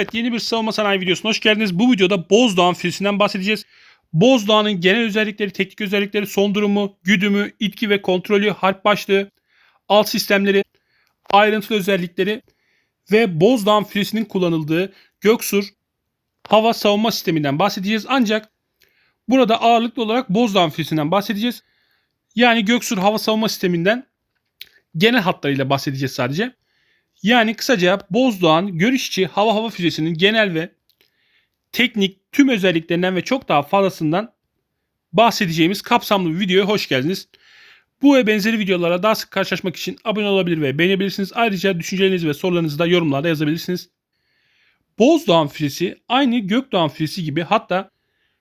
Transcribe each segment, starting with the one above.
Evet yeni bir savunma sanayi videosuna hoş geldiniz. Bu videoda Bozdoğan füzesinden bahsedeceğiz. Bozdoğan'ın genel özellikleri, teknik özellikleri, son durumu, güdümü, itki ve kontrolü, harp başlığı, alt sistemleri, ayrıntılı özellikleri ve Bozdoğan füzesinin kullanıldığı Göksur hava savunma sisteminden bahsedeceğiz. Ancak burada ağırlıklı olarak Bozdoğan füzesinden bahsedeceğiz. Yani Göksur hava savunma sisteminden genel hatlarıyla bahsedeceğiz sadece. Yani kısaca Bozdoğan görüş içi hava hava füzesinin genel ve teknik tüm özelliklerinden ve çok daha fazlasından bahsedeceğimiz kapsamlı bir videoya hoş geldiniz. Bu ve benzeri videolara daha sık karşılaşmak için abone olabilir ve beğenebilirsiniz. Ayrıca düşüncelerinizi ve sorularınızı da yorumlarda yazabilirsiniz. Bozdoğan füzesi aynı Gökdoğan füzesi gibi hatta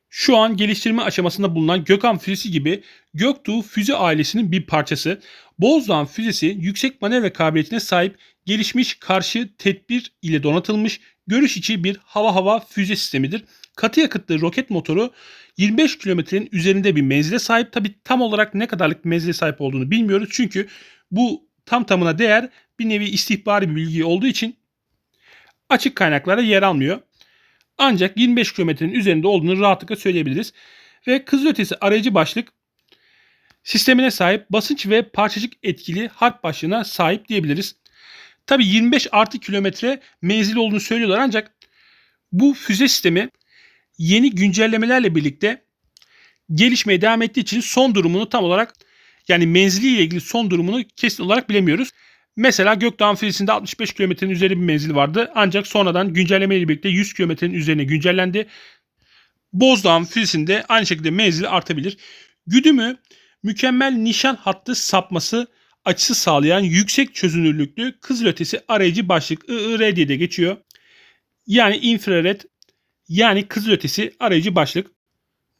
şu an geliştirme aşamasında bulunan Gökhan füzesi gibi Göktuğ füze ailesinin bir parçası. Bozdoğan füzesi yüksek manevra kabiliyetine sahip gelişmiş karşı tedbir ile donatılmış görüş içi bir hava hava füze sistemidir. Katı yakıtlı roket motoru 25 kilometrenin üzerinde bir menzile sahip. Tabi tam olarak ne kadarlık bir menzile sahip olduğunu bilmiyoruz. Çünkü bu tam tamına değer bir nevi istihbari bir bilgi olduğu için açık kaynaklara yer almıyor. Ancak 25 kilometrenin üzerinde olduğunu rahatlıkla söyleyebiliriz. Ve kızılötesi arayıcı başlık sistemine sahip basınç ve parçacık etkili harp başlığına sahip diyebiliriz. Tabi 25 artı kilometre menzil olduğunu söylüyorlar ancak bu füze sistemi yeni güncellemelerle birlikte gelişmeye devam ettiği için son durumunu tam olarak yani menziliyle ilgili son durumunu kesin olarak bilemiyoruz. Mesela Gökdağ füzesinde 65 kilometrenin üzeri bir menzil vardı. Ancak sonradan güncelleme ile birlikte 100 kilometrenin üzerine güncellendi. Bozdağ füzesinde aynı şekilde menzili artabilir. Güdümü mükemmel nişan hattı sapması açısı sağlayan yüksek çözünürlüklü kızılötesi arayıcı başlık IIR diye de geçiyor. Yani infrared yani kızılötesi arayıcı başlık.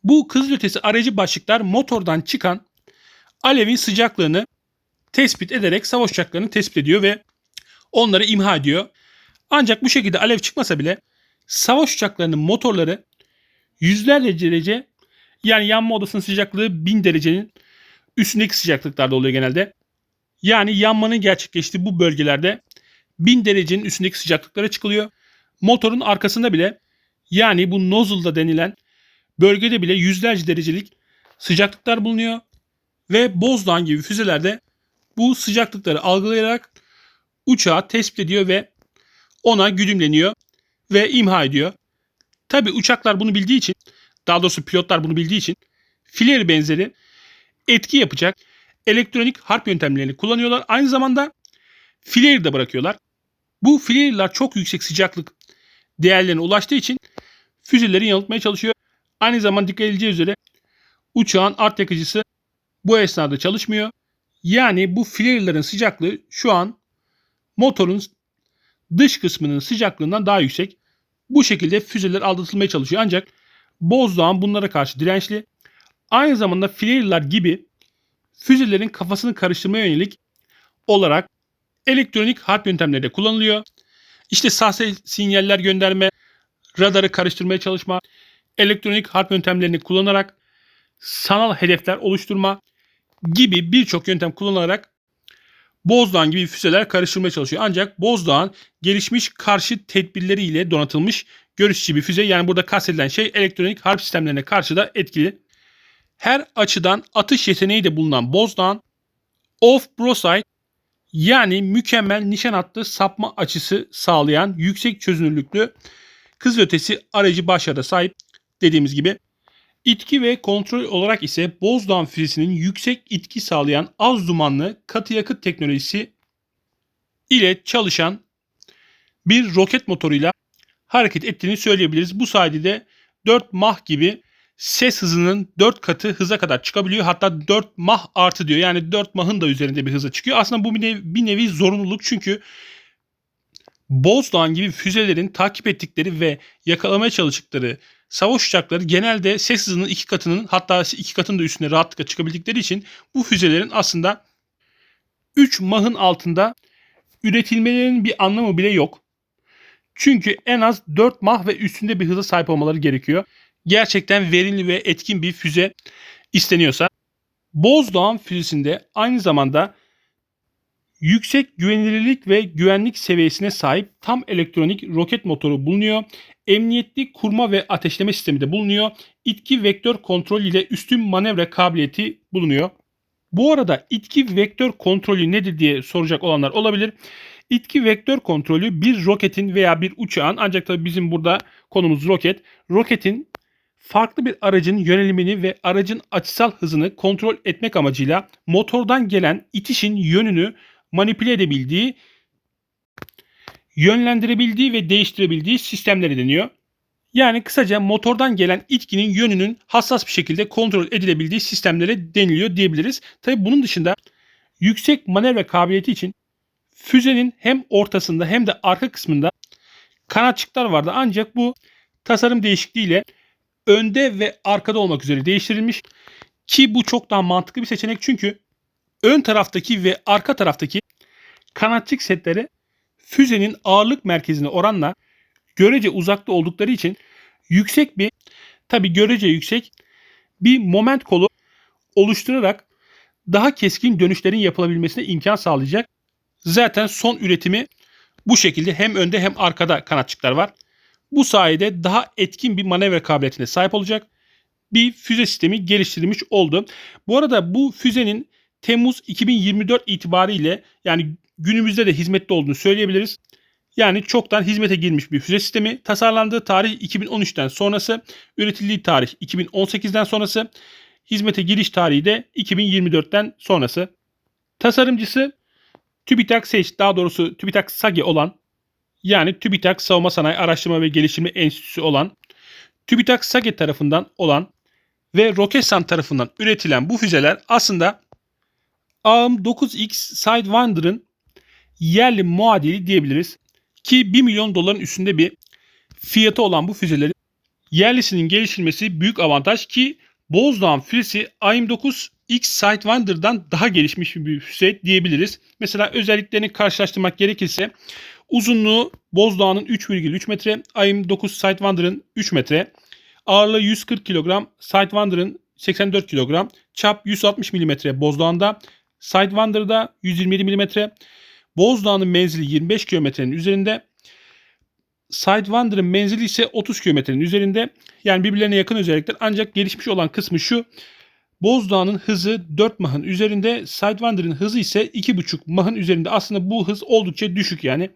Bu kızılötesi arayıcı başlıklar motordan çıkan alevin sıcaklığını tespit ederek savaş uçaklarını tespit ediyor ve onları imha ediyor. Ancak bu şekilde alev çıkmasa bile savaş uçaklarının motorları yüzlerce derece yani yanma odasının sıcaklığı 1000 derecenin üstündeki sıcaklıklarda oluyor genelde. Yani yanmanın gerçekleştiği bu bölgelerde 1000 derecenin üstündeki sıcaklıklara çıkılıyor. Motorun arkasında bile yani bu nozzle'da denilen bölgede bile yüzlerce derecelik sıcaklıklar bulunuyor. Ve Bozdoğan gibi füzelerde bu sıcaklıkları algılayarak uçağı tespit ediyor ve ona güdümleniyor ve imha ediyor. Tabi uçaklar bunu bildiği için daha doğrusu pilotlar bunu bildiği için fileri benzeri etki yapacak elektronik harp yöntemlerini kullanıyorlar. Aynı zamanda fileri de bırakıyorlar. Bu fileriler çok yüksek sıcaklık değerlerine ulaştığı için füzeleri yanıltmaya çalışıyor. Aynı zamanda dikkat edileceği üzere uçağın art yakıcısı bu esnada çalışmıyor. Yani bu filerilerin sıcaklığı şu an motorun dış kısmının sıcaklığından daha yüksek. Bu şekilde füzeler aldatılmaya çalışıyor ancak Bozdoğan bunlara karşı dirençli. Aynı zamanda fileriler gibi füzelerin kafasını karıştırmaya yönelik olarak elektronik harp yöntemleri de kullanılıyor. İşte sahte sinyaller gönderme, radarı karıştırmaya çalışma, elektronik harp yöntemlerini kullanarak sanal hedefler oluşturma gibi birçok yöntem kullanılarak Bozdoğan gibi füzeler karıştırmaya çalışıyor. Ancak Bozdoğan gelişmiş karşı tedbirleriyle donatılmış görüşçü bir füze. Yani burada kastedilen şey elektronik harp sistemlerine karşı da etkili. Her açıdan atış yeteneği de bulunan Bozdoğan off broadside yani mükemmel nişan hattı sapma açısı sağlayan yüksek çözünürlüklü kızılötesi aracı başarıda sahip dediğimiz gibi. İtki ve kontrol olarak ise Bozdoğan füzesinin yüksek itki sağlayan az dumanlı katı yakıt teknolojisi ile çalışan bir roket motoruyla hareket ettiğini söyleyebiliriz. Bu sayede de 4 mah gibi ses hızının 4 katı hıza kadar çıkabiliyor. Hatta 4 mah artı diyor. Yani 4 mahın da üzerinde bir hıza çıkıyor. Aslında bu bir nevi, bir nevi zorunluluk çünkü Bozdoğan gibi füzelerin takip ettikleri ve yakalamaya çalıştıkları savaş uçakları genelde ses hızının iki katının hatta iki katının da üstüne rahatlıkla çıkabildikleri için bu füzelerin aslında 3 mahın altında üretilmelerinin bir anlamı bile yok. Çünkü en az 4 mah ve üstünde bir hıza sahip olmaları gerekiyor. Gerçekten verimli ve etkin bir füze isteniyorsa. Bozdoğan füzesinde aynı zamanda Yüksek güvenilirlik ve güvenlik seviyesine sahip tam elektronik roket motoru bulunuyor. Emniyetli kurma ve ateşleme sistemi de bulunuyor. İtki vektör kontrol ile üstün manevra kabiliyeti bulunuyor. Bu arada itki vektör kontrolü nedir diye soracak olanlar olabilir. İtki vektör kontrolü bir roketin veya bir uçağın ancak tabii bizim burada konumuz roket. Roketin farklı bir aracın yönelimini ve aracın açısal hızını kontrol etmek amacıyla motordan gelen itişin yönünü manipüle edebildiği, yönlendirebildiği ve değiştirebildiği sistemleri deniyor. Yani kısaca motordan gelen itkinin yönünün hassas bir şekilde kontrol edilebildiği sistemlere deniliyor diyebiliriz. Tabi bunun dışında yüksek manevra kabiliyeti için füzenin hem ortasında hem de arka kısmında kanatçıklar vardı. Ancak bu tasarım değişikliğiyle önde ve arkada olmak üzere değiştirilmiş. Ki bu çok daha mantıklı bir seçenek çünkü ön taraftaki ve arka taraftaki kanatçık setleri füzenin ağırlık merkezine oranla görece uzakta oldukları için yüksek bir tabi görece yüksek bir moment kolu oluşturarak daha keskin dönüşlerin yapılabilmesine imkan sağlayacak. Zaten son üretimi bu şekilde hem önde hem arkada kanatçıklar var. Bu sayede daha etkin bir manevra kabiliyetine sahip olacak bir füze sistemi geliştirilmiş oldu. Bu arada bu füzenin Temmuz 2024 itibariyle yani günümüzde de hizmette olduğunu söyleyebiliriz. Yani çoktan hizmete girmiş bir füze sistemi. Tasarlandığı tarih 2013'ten sonrası, üretildiği tarih 2018'den sonrası, hizmete giriş tarihi de 2024'ten sonrası. Tasarımcısı TÜBİTAK SEÇ daha doğrusu TÜBİTAK SAGE olan yani TÜBİTAK Savunma Sanayi Araştırma ve Geliştirme Enstitüsü olan TÜBİTAK SAGE tarafından olan ve Roketsan tarafından üretilen bu füzeler aslında AIM-9X Sidewander'ın yerli muadili diyebiliriz. Ki 1 milyon doların üstünde bir fiyatı olan bu füzelerin yerlisinin geliştirilmesi büyük avantaj ki Bozdoğan füzesi AIM-9 X Sidewander'dan daha gelişmiş bir füze diyebiliriz. Mesela özelliklerini karşılaştırmak gerekirse uzunluğu Bozdoğan'ın 3,3 metre, AIM-9 Sidewander'ın 3 metre, ağırlığı 140 kilogram, Sidewander'ın 84 kilogram, çap 160 mm Bozdoğan'da, Sidewander'da 127 mm, Bozdoğan'ın menzili 25 kilometrenin üzerinde, Sidewander'ın menzili ise 30 kilometrenin üzerinde. Yani birbirlerine yakın özellikler ancak gelişmiş olan kısmı şu. Bozdağ'ın hızı 4 mahın üzerinde, Sidewander'ın hızı ise 2,5 mahın üzerinde. Aslında bu hız oldukça düşük yani.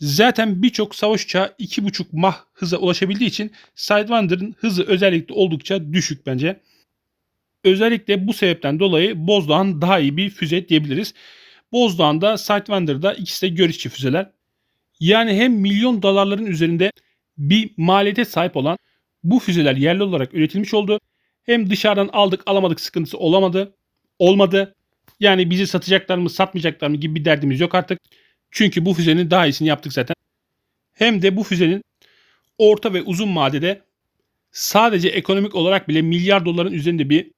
Zaten birçok savaş uçağı 2,5 mah hıza ulaşabildiği için Sidewander'ın hızı özellikle oldukça düşük bence. Özellikle bu sebepten dolayı Bozdağ'ın daha iyi bir füze diyebiliriz. Bozdağ'da Sidewander'da ikisi de görüşçü füzeler. Yani hem milyon dolarların üzerinde bir maliyete sahip olan bu füzeler yerli olarak üretilmiş oldu. Hem dışarıdan aldık alamadık sıkıntısı olamadı. Olmadı. Yani bizi satacaklar mı satmayacaklar mı gibi bir derdimiz yok artık. Çünkü bu füzenin daha iyisini yaptık zaten. Hem de bu füzenin orta ve uzun vadede sadece ekonomik olarak bile milyar doların üzerinde bir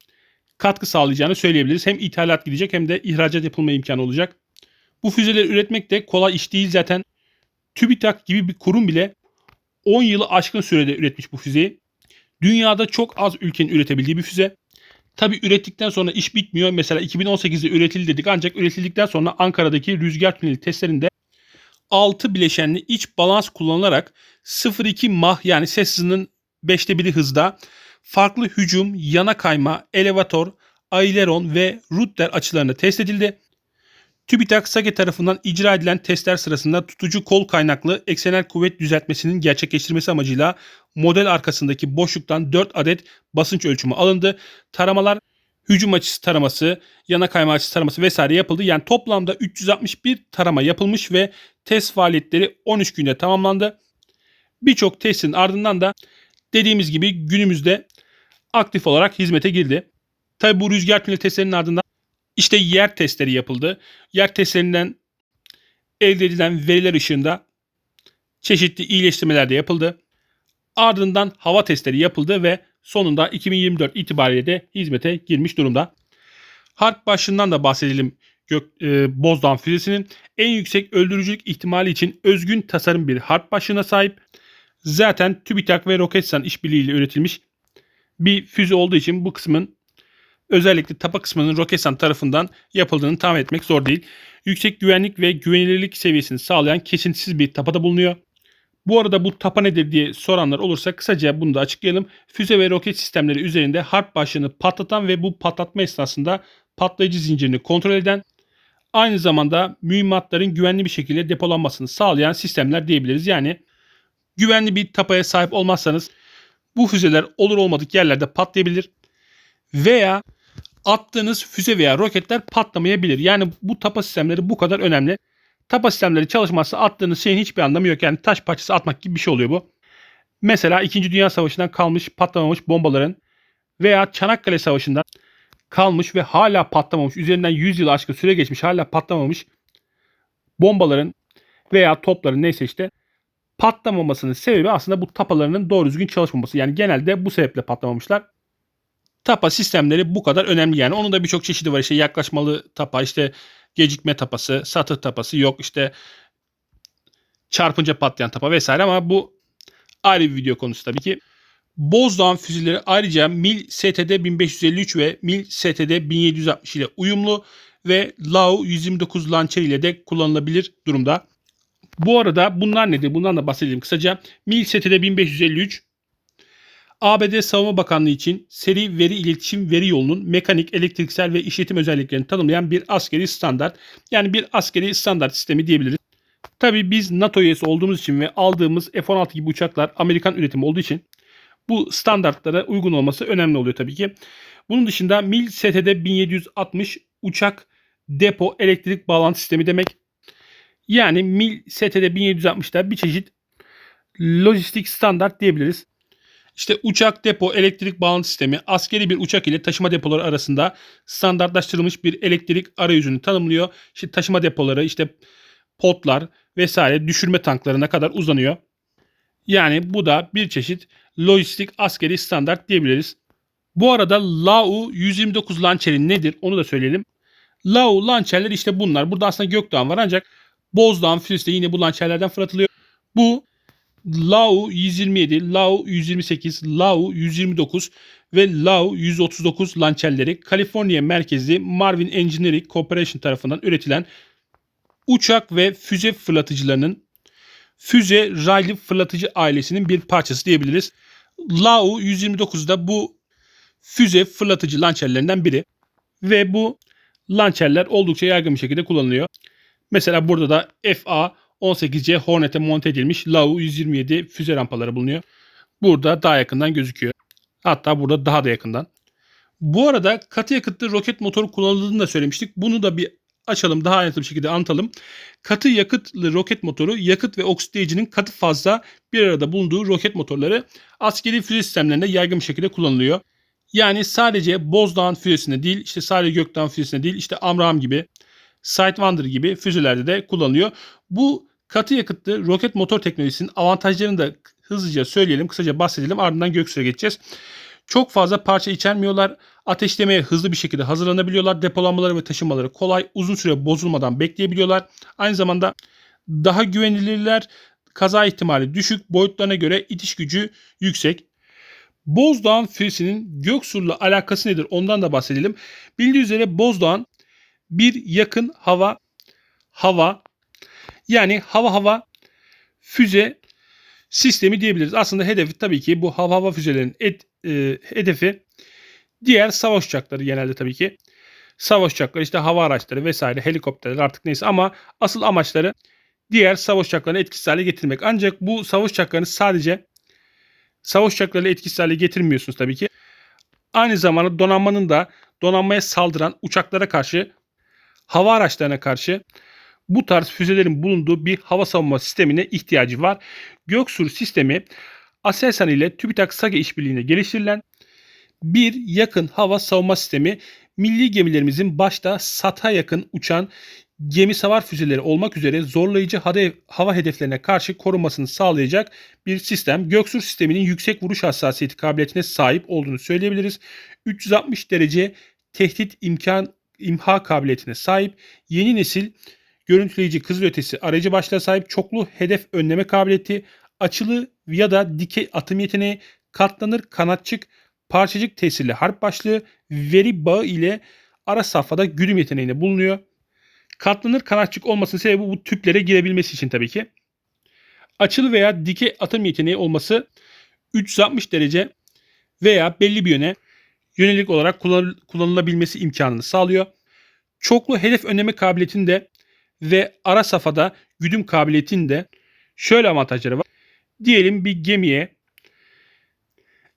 katkı sağlayacağını söyleyebiliriz. Hem ithalat gidecek hem de ihracat yapılma imkanı olacak. Bu füzeleri üretmek de kolay iş değil zaten. TÜBİTAK gibi bir kurum bile 10 yılı aşkın sürede üretmiş bu füzeyi. Dünyada çok az ülkenin üretebildiği bir füze. Tabi ürettikten sonra iş bitmiyor. Mesela 2018'de üretildi dedik ancak üretildikten sonra Ankara'daki rüzgar tüneli testlerinde 6 bileşenli iç balans kullanılarak 0.2 mah yani ses hızının 5'te 1'i hızda farklı hücum, yana kayma, elevator, aileron ve rudder açılarında test edildi. TÜBİTAK SAGE tarafından icra edilen testler sırasında tutucu kol kaynaklı eksenel kuvvet düzeltmesinin gerçekleştirmesi amacıyla model arkasındaki boşluktan 4 adet basınç ölçümü alındı. Taramalar hücum açısı taraması, yana kayma açısı taraması vesaire yapıldı. Yani toplamda 361 tarama yapılmış ve test faaliyetleri 13 günde tamamlandı. Birçok testin ardından da dediğimiz gibi günümüzde aktif olarak hizmete girdi. Tabi bu rüzgar tüneli testlerinin ardından işte yer testleri yapıldı. Yer testlerinden elde edilen veriler ışığında çeşitli iyileştirmeler de yapıldı. Ardından hava testleri yapıldı ve sonunda 2024 itibariyle de hizmete girmiş durumda. Harp başından da bahsedelim Gök, e, Bozdağ füzesinin en yüksek öldürücülük ihtimali için özgün tasarım bir harp başlığına sahip. Zaten TÜBİTAK ve Roketsan işbirliğiyle üretilmiş bir füze olduğu için bu kısmın Özellikle tapa kısmının Roketsan tarafından yapıldığını tahmin etmek zor değil. Yüksek güvenlik ve güvenilirlik seviyesini sağlayan kesintisiz bir tapada bulunuyor. Bu arada bu tapa nedir diye soranlar olursa kısaca bunu da açıklayalım. Füze ve roket sistemleri üzerinde harp başlığını patlatan ve bu patlatma esnasında patlayıcı zincirini kontrol eden aynı zamanda mühimmatların güvenli bir şekilde depolanmasını sağlayan sistemler diyebiliriz. Yani güvenli bir tapaya sahip olmazsanız bu füzeler olur olmadık yerlerde patlayabilir veya attığınız füze veya roketler patlamayabilir. Yani bu tapa sistemleri bu kadar önemli. Tapa sistemleri çalışmazsa attığınız şeyin hiçbir anlamı yok. Yani taş parçası atmak gibi bir şey oluyor bu. Mesela 2. Dünya Savaşı'ndan kalmış patlamamış bombaların veya Çanakkale Savaşı'ndan kalmış ve hala patlamamış, üzerinden 100 yıl aşkın süre geçmiş hala patlamamış bombaların veya topların neyse işte patlamamasının sebebi aslında bu tapalarının doğru düzgün çalışmaması. Yani genelde bu sebeple patlamamışlar. Tapa sistemleri bu kadar önemli yani. Onun da birçok çeşidi var. İşte yaklaşmalı tapa, işte gecikme tapası, satır tapası yok işte çarpınca patlayan tapa vesaire ama bu ayrı bir video konusu tabii ki. Bozdoğan füzeleri ayrıca MIL STD 1553 ve MIL STD 1760 ile uyumlu ve LAU 129 launcher ile de kullanılabilir durumda. Bu arada bunlar nedir? Bundan da bahsedelim kısaca. MIL STD 1553 ABD Savunma Bakanlığı için seri veri iletişim veri yolunun mekanik, elektriksel ve işletim özelliklerini tanımlayan bir askeri standart. Yani bir askeri standart sistemi diyebiliriz. Tabii biz NATO üyesi olduğumuz için ve aldığımız F-16 gibi uçaklar Amerikan üretimi olduğu için bu standartlara uygun olması önemli oluyor tabii ki. Bunun dışında MIL STD 1760 uçak depo elektrik bağlantı sistemi demek. Yani MIL STD 1760'da bir çeşit lojistik standart diyebiliriz. İşte uçak depo elektrik bağlantı sistemi askeri bir uçak ile taşıma depoları arasında standartlaştırılmış bir elektrik arayüzünü tanımlıyor. İşte taşıma depoları, işte potlar vesaire düşürme tanklarına kadar uzanıyor. Yani bu da bir çeşit lojistik askeri standart diyebiliriz. Bu arada LAU 129 launcheri nedir onu da söyleyelim. LAU launcherler işte bunlar. Burada aslında Gökdoğan var ancak Bozdağ'ın füzesi yine bu launcherlerden fırlatılıyor. Bu LAU 127, LAU 128, LAU 129 ve LAU 139 launcherleri Kaliforniya merkezli Marvin Engineering Corporation tarafından üretilen uçak ve füze fırlatıcılarının füze raylı fırlatıcı ailesinin bir parçası diyebiliriz. LAU 129 da bu füze fırlatıcı launcherlerinden biri ve bu launcherler oldukça yaygın bir şekilde kullanılıyor. Mesela burada da FA 18C Hornet'e monte edilmiş LAU 127 füze rampaları bulunuyor. Burada daha yakından gözüküyor. Hatta burada daha da yakından. Bu arada katı yakıtlı roket motoru kullanıldığını da söylemiştik. Bunu da bir açalım daha ayrıntılı bir şekilde anlatalım. Katı yakıtlı roket motoru yakıt ve oksitleyicinin katı fazla bir arada bulunduğu roket motorları askeri füze sistemlerinde yaygın bir şekilde kullanılıyor. Yani sadece Bozdağ'ın füzesinde değil, işte sadece Gökdağ füzesinde değil, işte Amram gibi, Sidewinder gibi füzelerde de kullanılıyor. Bu katı yakıtlı roket motor teknolojisinin avantajlarını da hızlıca söyleyelim, kısaca bahsedelim ardından Göksu'ya geçeceğiz. Çok fazla parça içermiyorlar. Ateşlemeye hızlı bir şekilde hazırlanabiliyorlar. Depolanmaları ve taşımaları kolay. Uzun süre bozulmadan bekleyebiliyorlar. Aynı zamanda daha güvenilirler. Kaza ihtimali düşük. Boyutlarına göre itiş gücü yüksek. Bozdağ'ın füzesinin Göksu'yla alakası nedir? Ondan da bahsedelim. Bildiği üzere Bozdağ'ın bir yakın hava hava yani hava hava füze sistemi diyebiliriz. Aslında hedefi tabii ki bu hava hava füzelerinin et, e, hedefi diğer savaş uçakları genelde tabii ki. Savaş uçakları işte hava araçları vesaire helikopterler artık neyse ama asıl amaçları diğer savaş uçaklarını etkisiz hale getirmek. Ancak bu savaş uçaklarını sadece savaş uçaklarıyla etkisiz hale getirmiyorsunuz tabii ki. Aynı zamanda donanmanın da donanmaya saldıran uçaklara karşı hava araçlarına karşı bu tarz füzelerin bulunduğu bir hava savunma sistemine ihtiyacı var. Göksur sistemi Aselsan ile TÜBİTAK SAGE işbirliğine geliştirilen bir yakın hava savunma sistemi milli gemilerimizin başta SAT'a yakın uçan gemi savar füzeleri olmak üzere zorlayıcı hava hedeflerine karşı korunmasını sağlayacak bir sistem. Göksur sisteminin yüksek vuruş hassasiyeti kabiliyetine sahip olduğunu söyleyebiliriz. 360 derece tehdit imkan imha kabiliyetine sahip yeni nesil görüntüleyici kızılötesi aracı başlığa sahip çoklu hedef önleme kabiliyeti, açılı ya da dikey atım yeteneği, katlanır kanatçık parçacık tesirli harp başlığı veri bağı ile ara safhada güdüm yeteneğinde bulunuyor. Katlanır kanatçık olmasının sebebi bu tüplere girebilmesi için tabii ki. Açılı veya dikey atım yeteneği olması 360 derece veya belli bir yöne yönelik olarak kullan- kullanılabilmesi imkanını sağlıyor. Çoklu hedef önleme kabiliyetinde ve ara safhada güdüm kabiliyetinde şöyle avantajları var. Diyelim bir gemiye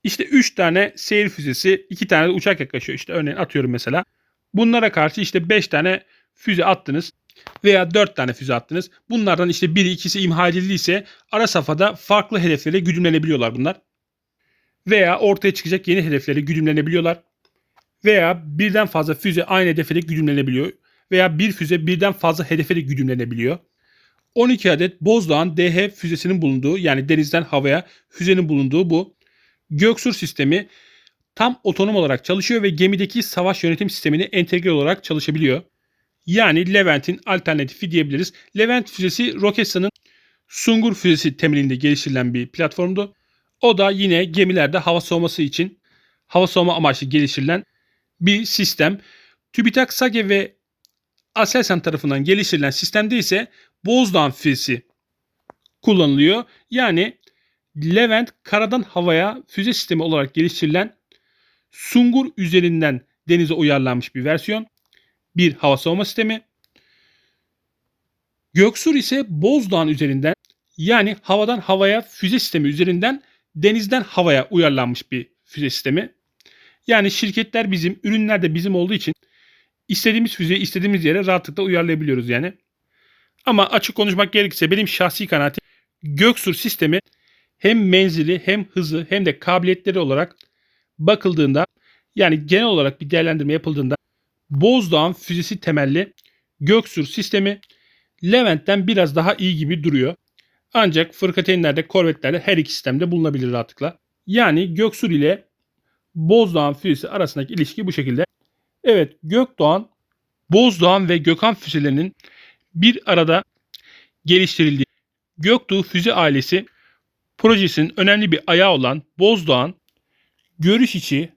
işte 3 tane seyir füzesi, 2 tane de uçak yaklaşıyor. İşte örneğin atıyorum mesela. Bunlara karşı işte 5 tane füze attınız veya 4 tane füze attınız. Bunlardan işte biri ikisi imha edildiyse ara safhada farklı hedeflere güdümlenebiliyorlar bunlar. Veya ortaya çıkacak yeni hedeflere güdümlenebiliyorlar. Veya birden fazla füze aynı hedefe de güdümlenebiliyor. Veya bir füze birden fazla hedefe de güdümlenebiliyor. 12 adet Bozdağ'ın DH füzesinin bulunduğu yani denizden havaya füzenin bulunduğu bu Göksur sistemi tam otonom olarak çalışıyor ve gemideki savaş yönetim sistemine entegre olarak çalışabiliyor. Yani Levent'in alternatifi diyebiliriz. Levent füzesi Roketsan'ın Sungur füzesi temelinde geliştirilen bir platformdu. O da yine gemilerde hava soğuması için hava soğuma amaçlı geliştirilen bir sistem. TÜBİTAK SAGE ve Aselsan tarafından geliştirilen sistemde ise Bozdağ füzesi kullanılıyor. Yani Levent karadan havaya füze sistemi olarak geliştirilen Sungur üzerinden denize uyarlanmış bir versiyon. Bir hava savunma sistemi. Göksur ise Bozdağ üzerinden yani havadan havaya füze sistemi üzerinden denizden havaya uyarlanmış bir füze sistemi. Yani şirketler bizim, ürünler de bizim olduğu için istediğimiz füzeyi istediğimiz yere rahatlıkla uyarlayabiliyoruz yani. Ama açık konuşmak gerekirse benim şahsi kanaatim Göksur sistemi hem menzili hem hızı hem de kabiliyetleri olarak bakıldığında yani genel olarak bir değerlendirme yapıldığında Bozdağ'ın füzesi temelli Göksur sistemi Levent'ten biraz daha iyi gibi duruyor. Ancak fırkateynlerde, korvetlerde her iki sistemde bulunabilir rahatlıkla. Yani Göksur ile Bozdağ'ın füzesi arasındaki ilişki bu şekilde. Evet Gökdoğan, Bozdağ'ın ve Gökhan füzelerinin bir arada geliştirildiği Göktuğ füze ailesi projesinin önemli bir ayağı olan Bozdağ'ın görüş içi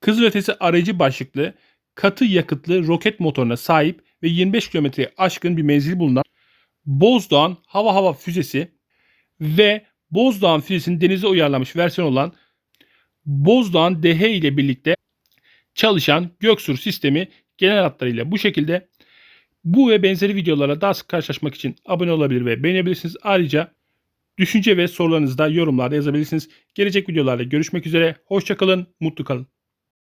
kızılötesi aracı başlıklı katı yakıtlı roket motoruna sahip ve 25 kilometreye aşkın bir menzili bulunan Bozdağ'ın hava hava füzesi ve Bozdağ'ın füzesinin denize uyarlanmış versiyon olan Bozdağ'ın DH ile birlikte çalışan Göksur sistemi genel hatlarıyla bu şekilde. Bu ve benzeri videolara daha sık karşılaşmak için abone olabilir ve beğenebilirsiniz. Ayrıca düşünce ve sorularınızı da yorumlarda yazabilirsiniz. Gelecek videolarda görüşmek üzere. Hoşçakalın, mutlu kalın.